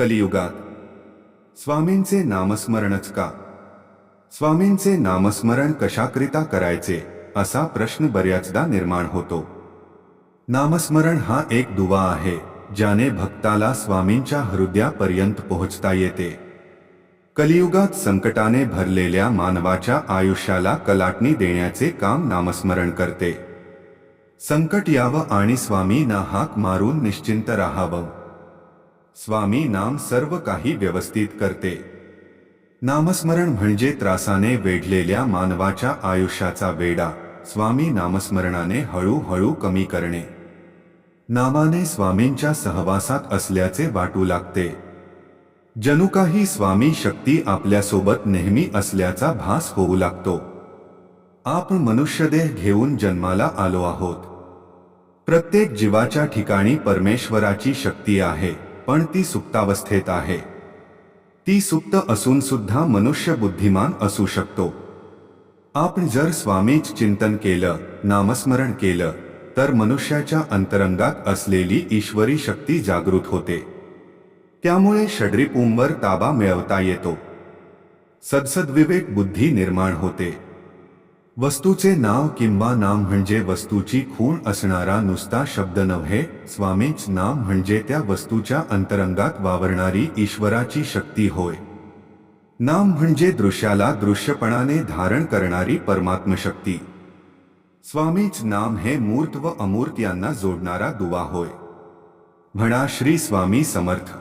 कलियुगात. स्वामींचे नामस्मरणच का? स्वामींचे नामस्मरण कशाकरिता करायचे? असा प्रश्न बऱ्याचदा निर्माण होतो. नामस्मरण हा एक दुवा आहे ज्याने भक्ताला स्वामींच्या हृदयापर्यंत पोहोचता येते. कलियुगात संकटाने भरलेल्या मानवाच्या आयुष्याला कलाटणी देण्याचे काम नामस्मरण करते. संकट यावं आणि स्वामींना हाक मारून निश्चिंत राहावं. स्वामी नाम सर्व काही व्यवस्थित करते. नामस्मरण म्हणजे त्रासाने वेढलेल्या मानवाच्या आयुष्याचा वेडा स्वामी नामस्मरणाने हळूहळू कमी करणे. नामाने स्वामींच्या सहवासात असल्याचे वाटू लागते. जणू काही स्वामी शक्ती आपल्यासोबत नेहमी असल्याचा भास होऊ लागतो. आपण मनुष्यदेह घेऊन जन्माला आलो आहोत. प्रत्येक जीवाच्या ठिकाणी परमेश्वराची शक्ती आहे. पण ती सुप्तावस्थेत आहे. ती सुप्त असून सुद्धा मनुष्य बुद्धिमान असू शकतो. आपण जर स्वामीच चिंतन केलं नामस्मरण केलं तर मनुष्याच्या अंतरंगात असलेली ईश्वरी शक्ती जागृत होते. त्यामुळे षड्रिपूंवर ताबा मिळवता येतो. सदसद्विवेक बुद्धी निर्माण होते. वस्तूचे नाव किंवा नाम म्हणजे वस्तूची खूण असणारा नुसता शब्द नव्हे, स्वामीच नाम म्हणजे त्या वस्तूच्या अंतरंगात वावरणारी ईश्वराची शक्ती होय. नाम म्हणजे दृश्याला दृश्यपणाने धारण करणारी परमात्मशक्ती. स्वामीच नाम हे मूर्त व अमूर्त यांना जोडणारा दुवा होय. म्हणा श्री स्वामी समर्थ.